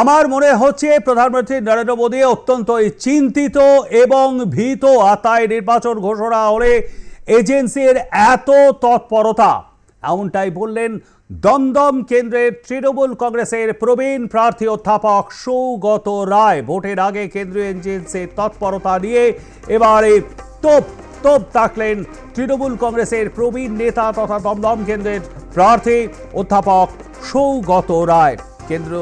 আমার মনে হচ্ছে প্রধানমন্ত্রী নরেন্দ্র মোদী অত্যন্ত চিন্তিত এবং ভীত আতায় নির্বাচন ঘোষণা হলে এজেন্সির এত তৎপরতা। এমনটাই বললেন দমদম কেন্দ্রের তৃণমূল কংগ্রেসের প্রবীণ প্রার্থী অধ্যাপক সৌগত রায়। ভোটের আগে কেন্দ্রীয় এজেন্সির তৎপরতা নিয়ে এবারে তোপ তোপ তাকলেন তৃণমূল কংগ্রেসের প্রবীণ নেতা তথা দমদম কেন্দ্রের প্রার্থী অধ্যাপক সৌগত রায়। কেন্দ্র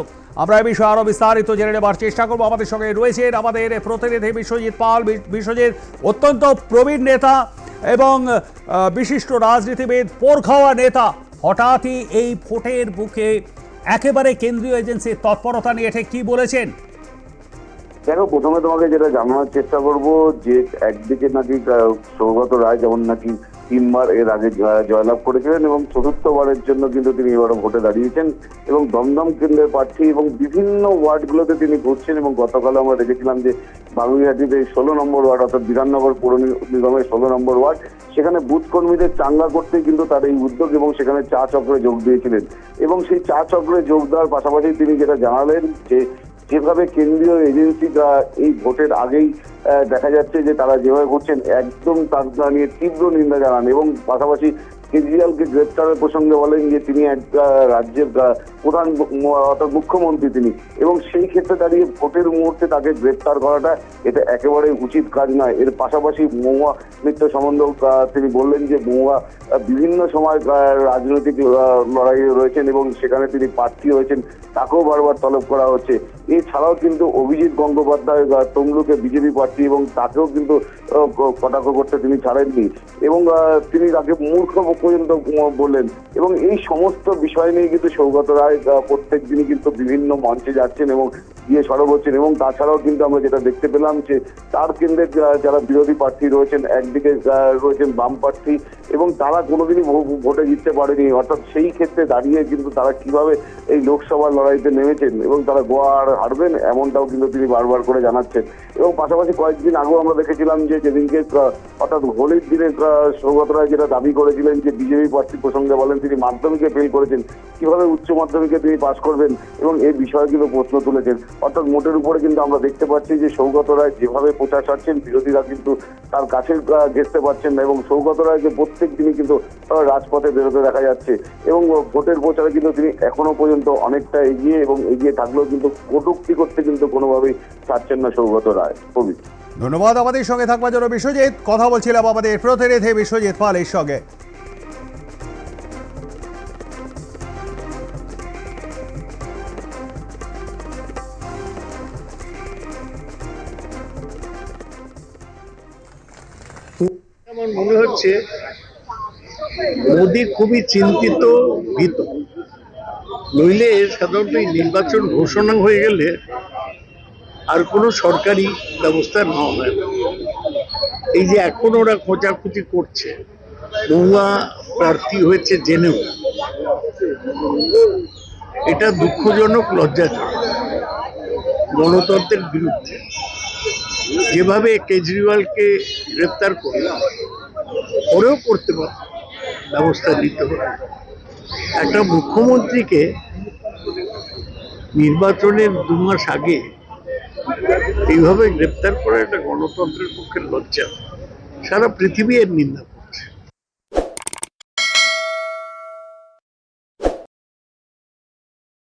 আমরা এই বিষয়ে আরও বিস্তারিত জেনে নেবার চেষ্টা করব। আমাদের সঙ্গে রয়েছেন আমাদের প্রতিনিধি বিশ্বজিৎ পাল। বিশ্বজিৎ, অত্যন্ত প্রবীণ নেতা এবং বিশিষ্ট রাজনীতিবিদ, পোরখাওয়া নেতা। হঠাৎই এই ভোটের বুকে একেবারে কেন্দ্রীয় এজেন্সির তৎপরতা নিয়ে ঠিক কি বলেছেন? দেখো, প্রথমে তোমাকে যেটা জানানোর চেষ্টা করব যে, একদিকে নাকি সৌগত রায় যেমন নাকি তিনবার এর আগে জয়- জয়লাভ করেছিলেন এবং চতুর্থবারের জন্য কিন্তু তিনি এবারও ভোটে দাঁড়িয়েছেন এবং দমদম কেন্দ্রের প্রার্থী এবং বিভিন্ন ওয়ার্ডগুলোতে তিনি ঘুরছেন এবং গতকাল আমরা দেখেছিলাম যে বাগুইহাটিতে ষোলো নম্বর ওয়ার্ড অর্থাৎ বিধাননগর পৌর নিগমের ষোলো নম্বর ওয়ার্ড, সেখানে বুথ কর্মীদের চাঙ্গা করতে কিন্তু তার এই উদ্যোগ এবং সেখানে চা চক্রে যোগ দিয়েছিলেন। এবং সেই চা চক্রে যোগ দেওয়ার পাশাপাশি তিনি যেটা জানালেন যে যেভাবে কেন্দ্রীয় এজেন্সিরা এই ভোটের আগেই দেখা যাচ্ছে যে তারা যেভাবে করছেন একদম তার নিয়ে তীব্র নিন্দা জানান এবং পাশাপাশি কেজরিওয়ালকে গ্রেপ্তারের প্রসঙ্গে বলেন যে তিনি এক রাজ্যের প্রধান অর্থাৎ মুখ্যমন্ত্রী তিনি এবং সেই ক্ষেত্রে দাঁড়িয়ে ভোটের মুহূর্তে তাকে গ্রেপ্তার করাটা এটা একেবারে উচিত কাজ নয়। এর পাশাপাশি মহুয়া মিত্র সম্বন্ধেও তিনি বললেন যে মহুয়া বিভিন্ন সময় রাজনৈতিক আহ, লড়াইয়ে রয়েছেন এবং সেখানে তিনি প্রার্থী হয়েছেন তাকেও বারবার তলব করা হচ্ছে। এছাড়াও কিন্তু অভিজিৎ গঙ্গোপাধ্যায় তমলুকে বিজেপি প্রার্থী এবং তাকেও কিন্তু কটাক্ষ করতে তিনি ছাড়েননি। এবং তিনি তাকে মূর্খ পর্যন্ত বললেন। এবং এই সমস্ত বিষয় নিয়ে কিন্তু সৌগত রায় প্রত্যেক দিনই কিন্তু বিভিন্ন মঞ্চে যাচ্ছেন এবং গিয়ে সরব হচ্ছেন। এবং তাছাড়াও কিন্তু আমরা যেটা দেখতে পেলাম যে, তার কেন্দ্রে যারা বিরোধী প্রার্থী রয়েছেন, একদিকে রয়েছেন বাম প্রার্থী এবং তারা কোনোদিনই ভোটে জিততে পারেনি। অর্থাৎ সেই ক্ষেত্রে দাঁড়িয়ে কিন্তু তারা কীভাবে এই লোকসভার লড়াইতে নেমেছেন এবং তারা গোয়া আর হারবেন এমনটাও কিন্তু তিনি বারবার করে জানাচ্ছেন। এবং পাশাপাশি কয়েকদিন আগেও আমরা দেখেছিলাম যে যেদিনকে অর্থাৎ হোলির দিনে সৌগত রায় যেটা দাবি করেছিলেন যে বিজেপি প্রার্থী প্রসঙ্গে বলেন, তিনি মাধ্যমিকে ফেল করেছেন। কীভাবে উচ্চ মাধ্যমিকে তিনি পাশ করবেন এবং এই বিষয়ে কিন্তু প্রশ্ন তুলেছেন। অর্থাৎ মোটের উপরে কিন্তু আমরা দেখতে পাচ্ছি যে সৌগত রায় যেভাবে প্রচার সারছেন, বিরোধীরা কিন্তু তার কাছে ঘেঁচতে পারছেন না এবং সৌগত রায়কে প্রত্যেক দিনই কিন্তু রাজপথে বেরোতে দেখা যাচ্ছে এবং ভোটের প্রচারে কিন্তু তিনি এখনও পর্যন্ত অনেকটা এগিয়ে এবং এগিয়ে থাকলেও কিন্তু কটুক্তি করতে কিন্তু কোনোভাবেই ছাড়ছেন না সৌগত রায়। কবি ধন্যবাদ আমাদের সঙ্গে থাকবার জন্য বিশ্বজিৎ। কথা বলছিলাম আমাদের প্রতিনিধি বিশ্বজিৎ পালের সঙ্গে। আমার মনে হচ্ছে মোদি খুবই চিন্তিত, ভীত। নইলে সাধারণত এই নির্বাচন ঘোষণা হয়ে গেলে আর কোনো সরকারি ব্যবস্থা না হয়। এই যে এখন ওরা খোঁজাখুঁজি করছে, মহুয়া প্রার্থী হয়েছে জেনেও। এটা দুঃখজনক, লজ্জাজনক। গণতন্ত্রের বিরুদ্ধে। যেভাবে কেজরিওয়ালকে গ্রেপ্তার করলাম পরেও করতে পারে ব্যবস্থা নিতে হবে একটা মুখ্যমন্ত্রীকে নির্বাচনের দু মাস আগে এইভাবে গ্রেপ্তার করা একটা গণতন্ত্রের পক্ষে লজ্জা সারা পৃথিবী এর নিন্দা।